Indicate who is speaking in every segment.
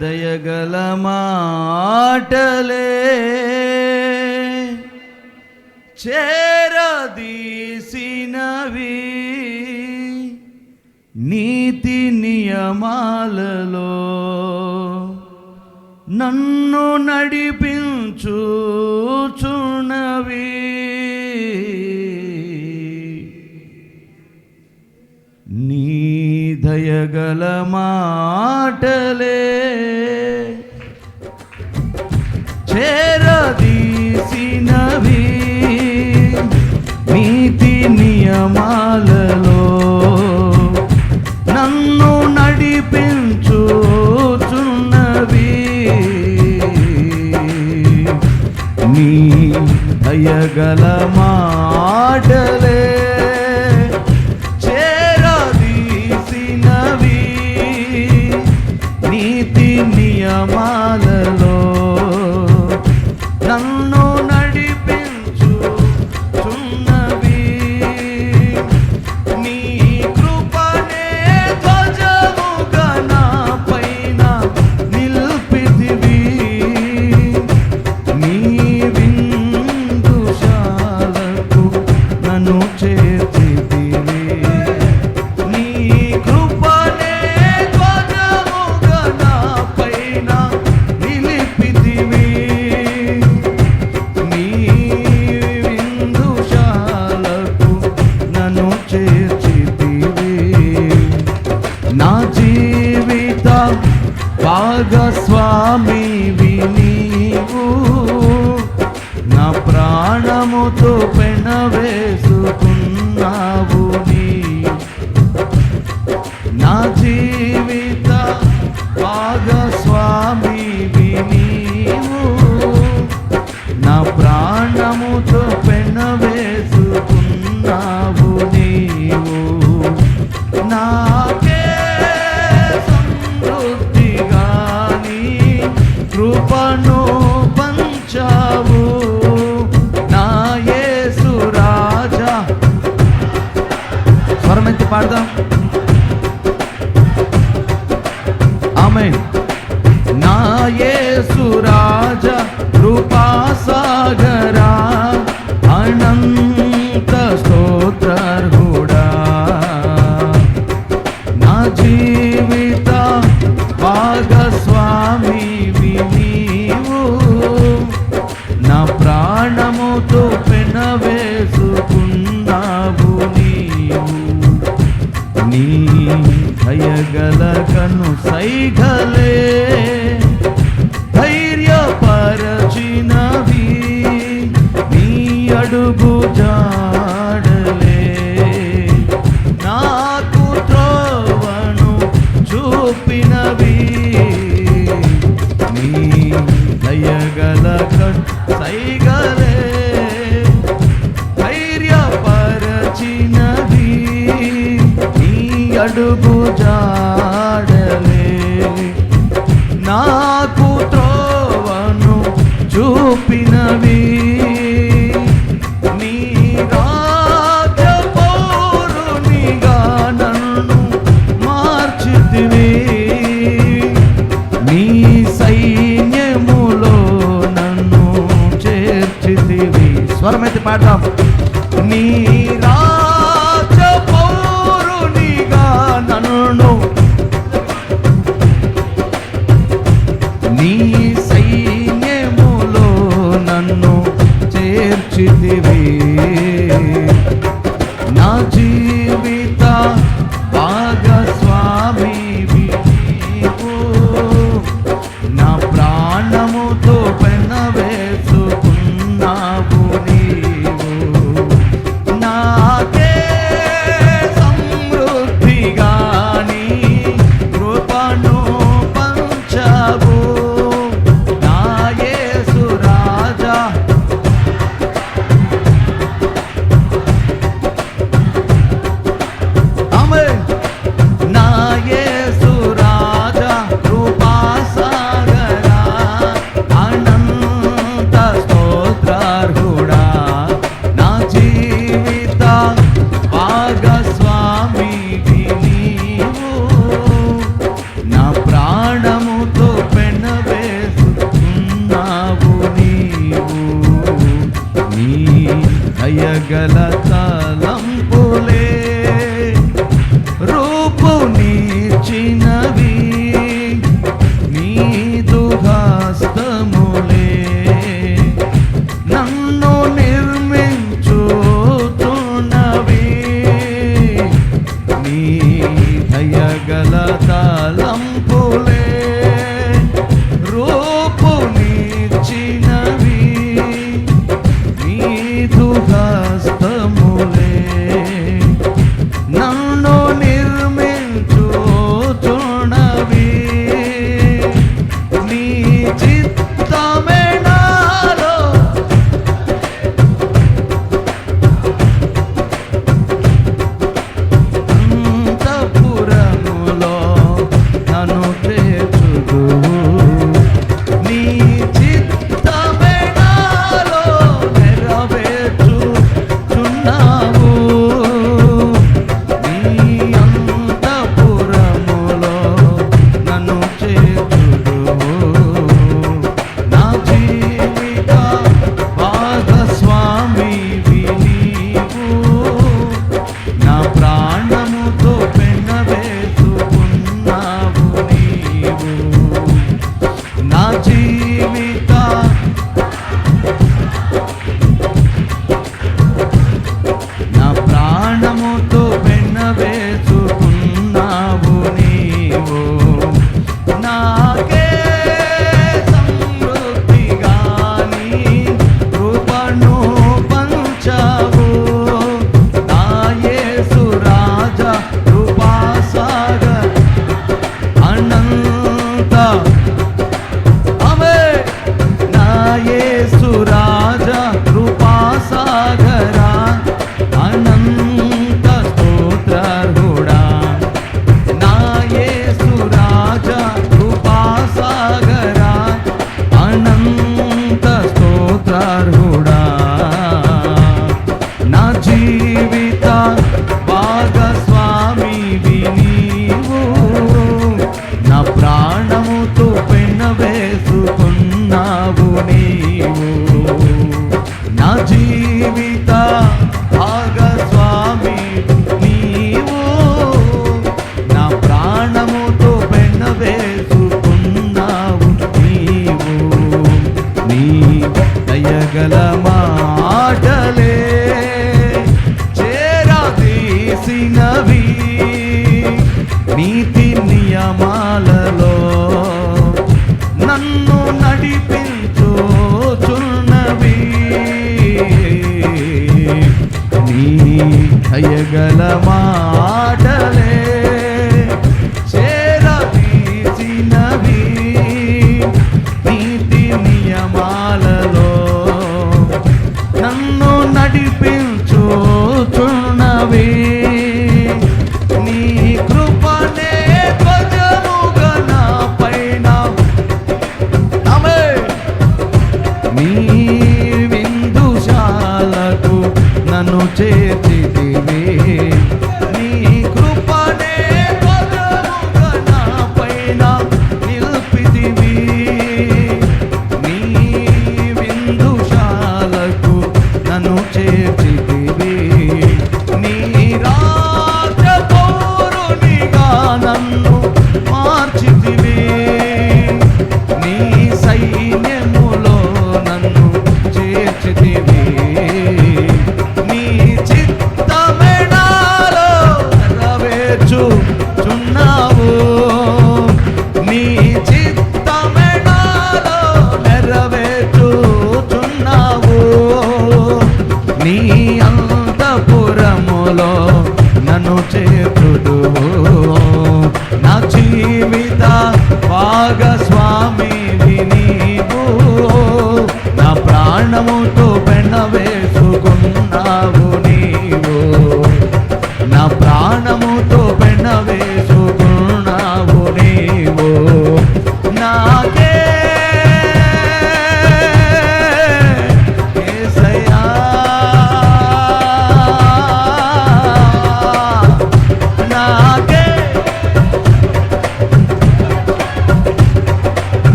Speaker 1: దయగల మాటలే చేరదీసినవి నీతి నియమాలలో నన్ను నడిపించు జయగల మాటలే చేరదీసినవి నీతి నియమాలలో నన్ను నడిపించుచున్నవి. నీ అయ్యగల మా ప్రాణం నీ రాజ నన్ను నీ సైన్యములో నన్ను చేర్చిదివే నా జీవిత భాగస్వామి నా ప్రాణముతో దయగల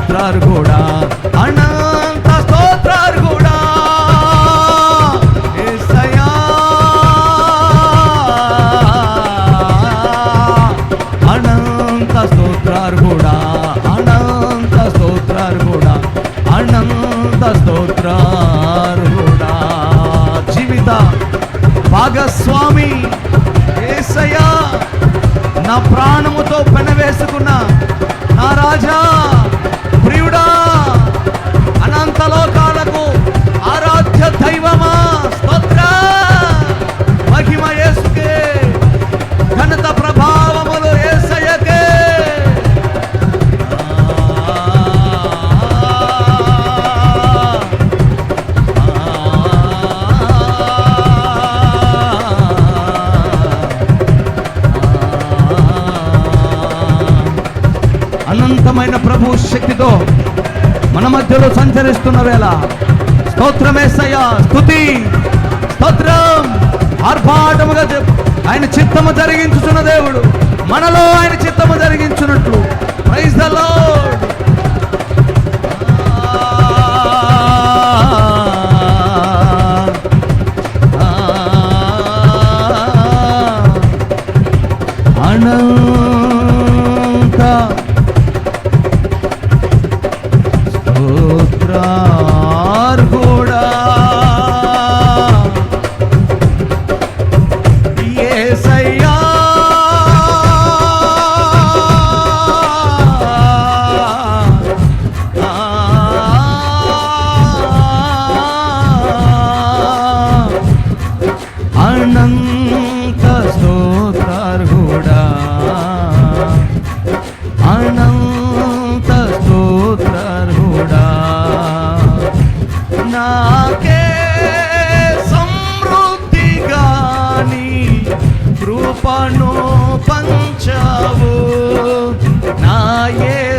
Speaker 1: అనంత స్తోత్రార్హుడా సంచరిస్తున్న వేళ స్తోత్రమేసయ్య స్థుతి స్తోత్రం ఆర్భాటముగా చెప్పు ఆయన చిత్తము జరిగించుచున్న దేవుడు మనలో ఆయన చిత్తము జరిగించున్నట్లు ప్రైజ్ ద లార్డ్ అనంత కృపను పంచావు. నాయే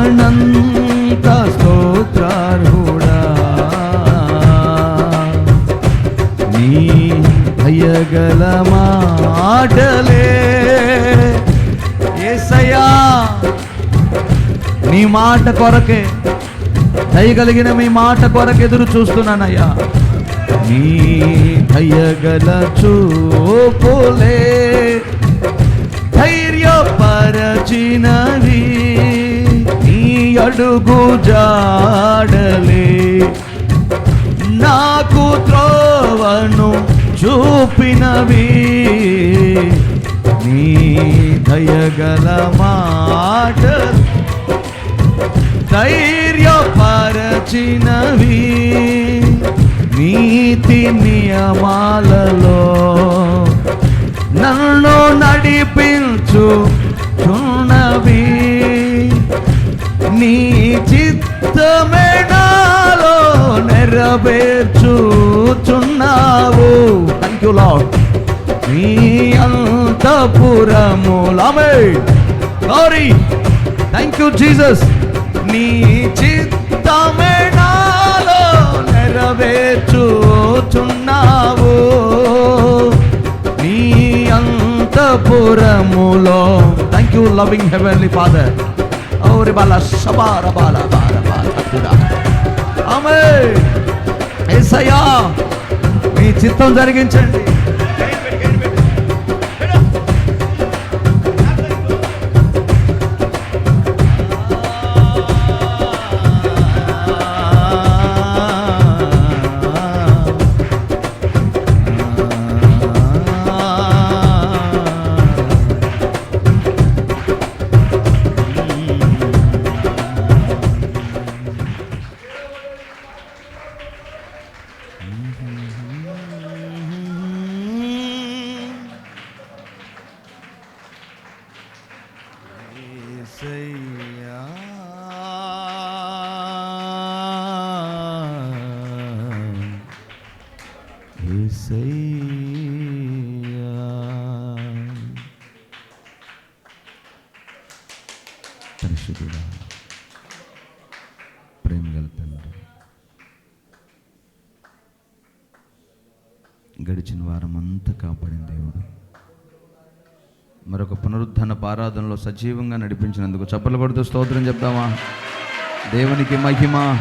Speaker 1: అనంత స్తోత్రార్హుడా. నీ భయగల మాటలే ఏసయ్యా నీ మాట కొరకే దయగలిగిన మీ మాట కొరకు ఎదురు చూస్తున్నానయ్యా. నీ దయగల చూపులే ధైర్యపరచినవి. అడుగు జాడలే. నాకు త్రోవను చూపినవి. నీ దయగల మాట ధైర్యపరచినవి. నీతి నియమాలలో నన్ను నడిపించు నీ చిత్తమేడాలో నెరవేర్చుచున్నావు. థ్యాంక్ యూ లాడ్ నీ అంతపురములమే సారీ థ్యాంక్ యూ జీసస్ నీ చిత్తమేడాలో నెరవేర్చుచున్నావు. నీ అంతపురములో. Thank you loving heavenly father ఓరి బాల సబార బాల బాల బాల కూడా. ఆమె ఏసయ్యా మీ చిత్తం జరిగించండి. మరొక పునరుద్ధరణ ఆరాధనలో సజీవంగా నడిపించినందుకు చప్పలు కొడుతూ స్తోత్రం చెప్తామా? దేవునికి మహిమ.